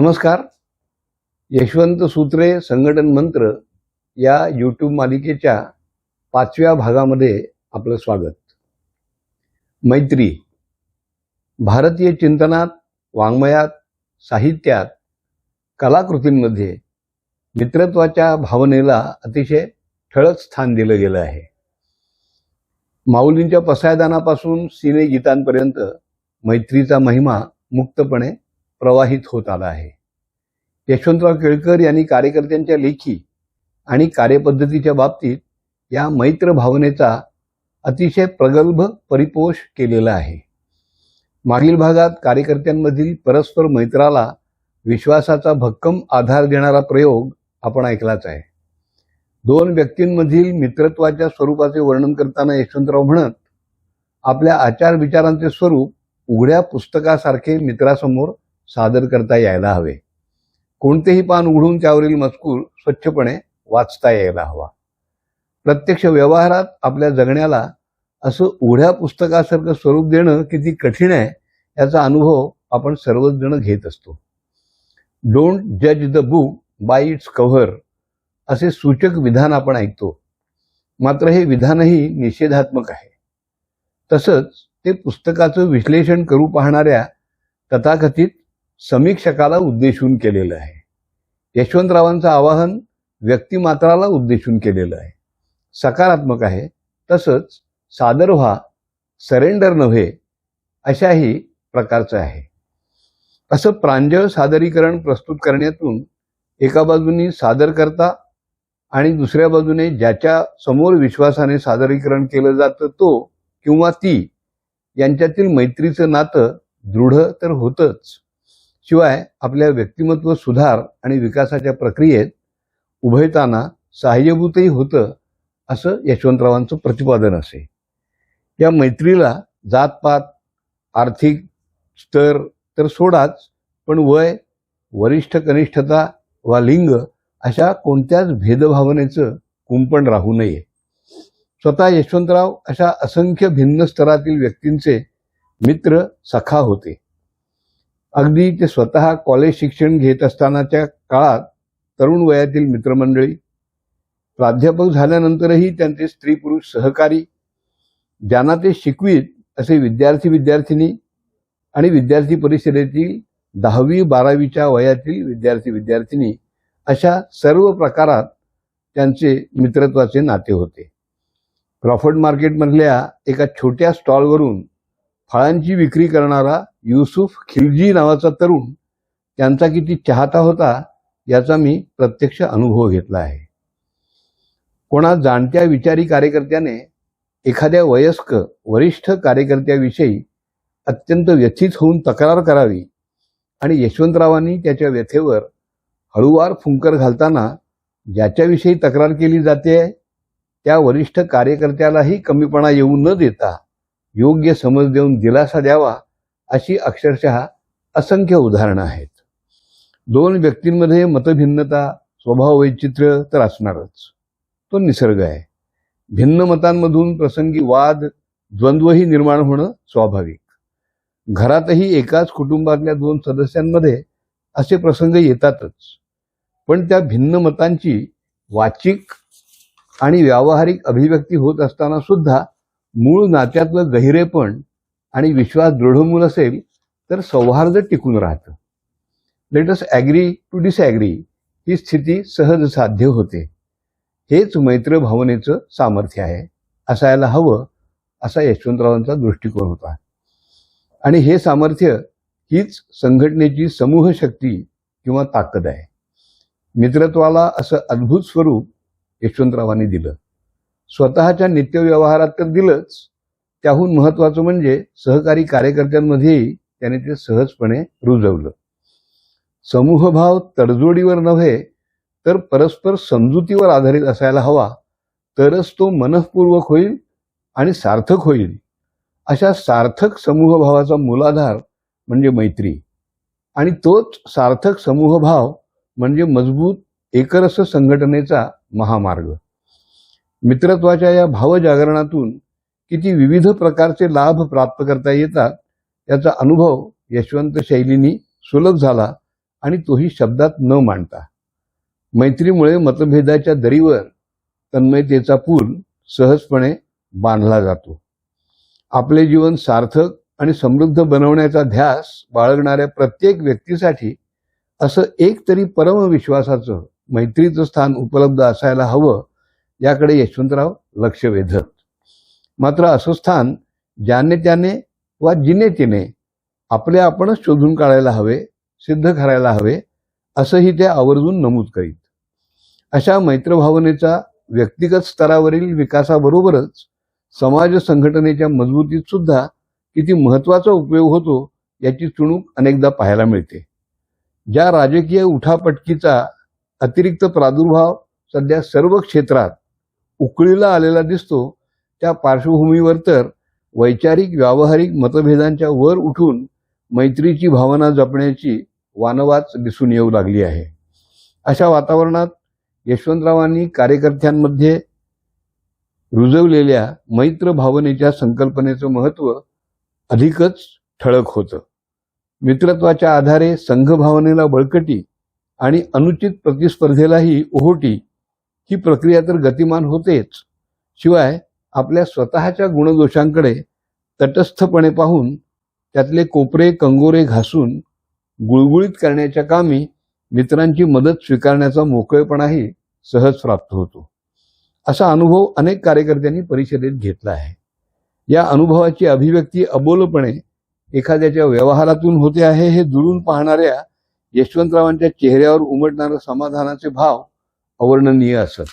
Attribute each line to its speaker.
Speaker 1: नमस्कार. यशवंत सूत्रे संघटन मंत्र या यूट्यूब मालिकेच्या पाचव्या भागामध्ये आपलं स्वागत. मैत्री. भारतीय चिंतनात वाङ्मयात साहित्यात कलाकृतींमध्ये मित्रत्वाच्या भावनेला अतिशय ठळक स्थान दिलं गेलं आहे. माऊलींच्या पसायदानापासून सिनेगीतांपर्यंत मैत्रीचा महिमा मुक्तपणे प्रवाहित होत आला आहे. यशवंतराव केळकर यांनी कार्यकर्त्यांच्या लेखी आणि कार्यपद्धतीच्या बाबतीत या मैत्र भावनेचा अतिशय प्रगल्भ परिपोष केलेला आहे. मागील भागात कार्यकर्त्यांमधील परस्पर मैत्राला विश्वासाचा भक्कम आधार देणारा प्रयोग आपण ऐकलाच आहे. दोन व्यक्तींमधील मित्रत्वाच्या स्वरूपाचे वर्णन करताना यशवंतराव म्हणत आपल्या आचार विचारांचे स्वरूप उघड्या पुस्तकासारखे मित्रासमोर सादर करता यायला हवे. कोणतेही पान उघडून त्यावरील मजकूर स्वच्छपणे वाचता यायला हवा. प्रत्यक्ष व्यवहारात आपल्या जगण्याला असं उघड्या पुस्तकासारखं स्वरूप देणं किती कठीण आहे याचा अनुभव आपण सर्वच जण घेत असतो. डोंट जज the book by its cover असे सूचक विधान आपण ऐकतो. मात्र हे विधानही निषेधात्मक आहे. तसंच ते पुस्तकाचं विश्लेषण करू पाहणाऱ्या तथाकथित समीक्षकाला उद्देशून केलेलं आहे. यशवंतरावांचं आवाहन व्यक्तिमात्राला उद्देशून केलेलं आहे. सकारात्मक आहे. तसंच सादर व्हा सरेंडर नव्हे अशाही प्रकारचं आहे. असं प्रांजळ सादरीकरण प्रस्तुत करण्यातून एका बाजूनी सादर करता आणि दुसऱ्या बाजूने ज्याच्या समोर विश्वासाने सादरीकरण केलं जातं तो किंवा ती यांच्यातील मैत्रीचं नातं दृढ तर होतंच. शिवाय आपल्या व्यक्तिमत्व सुधार आणि विकासाच्या प्रक्रियेत उभयताना सहाय्यभूतही होतं असं यशवंतरावांचं प्रतिपादन असे. या मैत्रीला जातपात आर्थिक स्तर तर सोडाच पण वय वरिष्ठ कनिष्ठता वा लिंग अशा कोणत्याच भेदभावनेचं कुंपण राहू नये. स्वतः यशवंतराव अशा असंख्य भिन्न स्तरातील व्यक्तींचे मित्र सखा होते. अगदी ते स्वतः कॉलेज शिक्षण घेत असतानाच्या काळात तरुण वयातील मित्रमंडळी प्राध्यापक झाल्यानंतरही त्यांचे स्त्री पुरुष सहकारी ज्यांना ते शिकवीत असे विद्यार्थी विद्यार्थिनी आणि विद्यार्थी परिषदेतील दहावी बारावीच्या वयातील विद्यार्थी विद्यार्थिनी अशा सर्व प्रकारात त्यांचे मित्रत्वाचे नाते होते. क्रॉफर्ड मार्केटमधल्या एका छोट्या स्टॉलवरून फळांची विक्री करणारा युसुफ खिलजी नावाचा तरुण त्यांचा किती चाहता होता याचा मी प्रत्यक्ष अनुभव घेतला आहे. कोणा जाणत्या विचारी कार्यकर्त्याने एखाद्या वयस्क वरिष्ठ कार्यकर्त्याविषयी अत्यंत व्यथित होऊन तक्रार करावी आणि यशवंतरावांनी त्याच्या व्यथेवर हळूवार फुंकर घालताना ज्याच्याविषयी तक्रार केली जाते त्या वरिष्ठ कार्यकर्त्यालाही कमीपणा येऊ न देता योग्य समज देऊन दिलासा द्यावा अशी अक्षरशः असंख्य उदाहरणं आहेत. दोन व्यक्तींमध्ये मतभिन्नता स्वभाव वैचित्र्य तर असणारच. तो निसर्ग आहे. भिन्न मतांमधून प्रसंगी वाद द्वंद्वही निर्माण होणं स्वाभाविक. घरातही एकाच कुटुंबातल्या दोन सदस्यांमध्ये असे प्रसंग येतातच. पण त्या भिन्न मतांची वाचिक आणि व्यावहारिक अभिव्यक्ती होत असताना सुद्धा मूळ नात्यातलं गहिरेपण आणि विश्वास दृढमूल असेल तर सौहार्द टिकून राहतं. लेटस ॲग्री टू डिसॲग्री ही स्थिती सहज साध्य होते. हेच मैत्र भावनेचं सामर्थ्य आहे. असायला हवं असा यशवंतरावांचा दृष्टिकोन होता. आणि हे सामर्थ्य हीच संघटनेची समूह शक्ती किंवा ताकद आहे. मित्रत्वाला असं अद्भुत स्वरूप यशवंतरावांनी दिलं. स्वतःच्या नित्यव्यवहारात तर दिलंच. त्याहून महत्वाचं म्हणजे सहकारी कार्यकर्त्यांमध्येही त्याने ते सहजपणे रुजवलं. समूहभाव तडजोडीवर नव्हे तर परस्पर समजुतीवर आधारित असायला हवा तरच तो मनःपूर्वक होईल आणि सार्थक होईल. अशा सार्थक समूहभावाचा मूलाधार म्हणजे मैत्री. आणि तोच सार्थक समूहभाव म्हणजे मजबूत एकरस संघटनेचा महामार्ग. मित्रत्वाच्या या भावजागरणातून किती विविध प्रकारचे लाभ प्राप्त करता येतात याचा अनुभव यशवंत शैलीनी सुलभ झाला आणि तोही शब्दात न मांडता. मैत्रीमुळे मतभेदाच्या दरीवर तन्मयतेचा पूल सहजपणे बांधला जातो. आपले जीवन सार्थक आणि समृद्ध बनवण्याचा ध्यास बाळगणाऱ्या प्रत्येक व्यक्तीसाठी असं एक तरी परमविश्वासाचं मैत्रीचं स्थान उपलब्ध असायला हवं याकडे यशवंतराव लक्ष वेधत. मात्र असं स्थान ज्याने त्याने वा जिने तिने आपले आपणच शोधून काढायला हवे सिद्ध करायला हवे असंही ते आवर्जून नमूद करीत. अशा मैत्रभावनेचा व्यक्तिगत स्तरावरील विकासाबरोबरच समाज संघटनेच्या मजबूतीत सुद्धा किती महत्त्वाचा उपयोग होतो याची चुणूक अनेकदा पाहायला मिळते. ज्या राजकीय उठापटकीचा अतिरिक्त प्रादुर्भाव सध्या सर्व क्षेत्रात उकळीला आलेला दिसतो त्या पार्श्वभूमीवर तर वैचारिक व्यावहारिक मतभेदांच्या वर उठून मैत्रीची भावना जपण्याची वानवाच दिसून येऊ लागली आहे. अशा वातावरणात यशवंतरावांनी कार्यकर्त्यांमध्ये रुजवलेल्या मैत्र भावनेच्या संकल्पनेचं महत्त्व अधिकच ठळक होतं. मित्रत्वाच्या आधारे संघभावनेला बळकटी आणि अनुचित प्रतिस्पर्धेलाही ओहोटी ही प्रक्रिया तर गतिमान होतेच. शिवाय आपल्या स्वतःच्या गुणदोषांकडे तटस्थपणे पाहून त्यातले कोपरे कंगोरे घासून गुळगुळीत करण्याच्या कामी मित्रांची मदत स्वीकारण्याचा मोकळेपणाही सहज प्राप्त होतो. असा अनुभव अनेक कार्यकर्त्यांनी परिषदेत घेतला आहे. या अनुभवाची अभिव्यक्ती अबोलपणे एखाद्याच्या व्यवहारातून होते आहे हे दुरून पाहणाऱ्या यशवंतरावांच्या चेहऱ्यावर उमटणारं समाधानाचे भाव अवर्णनीय असत.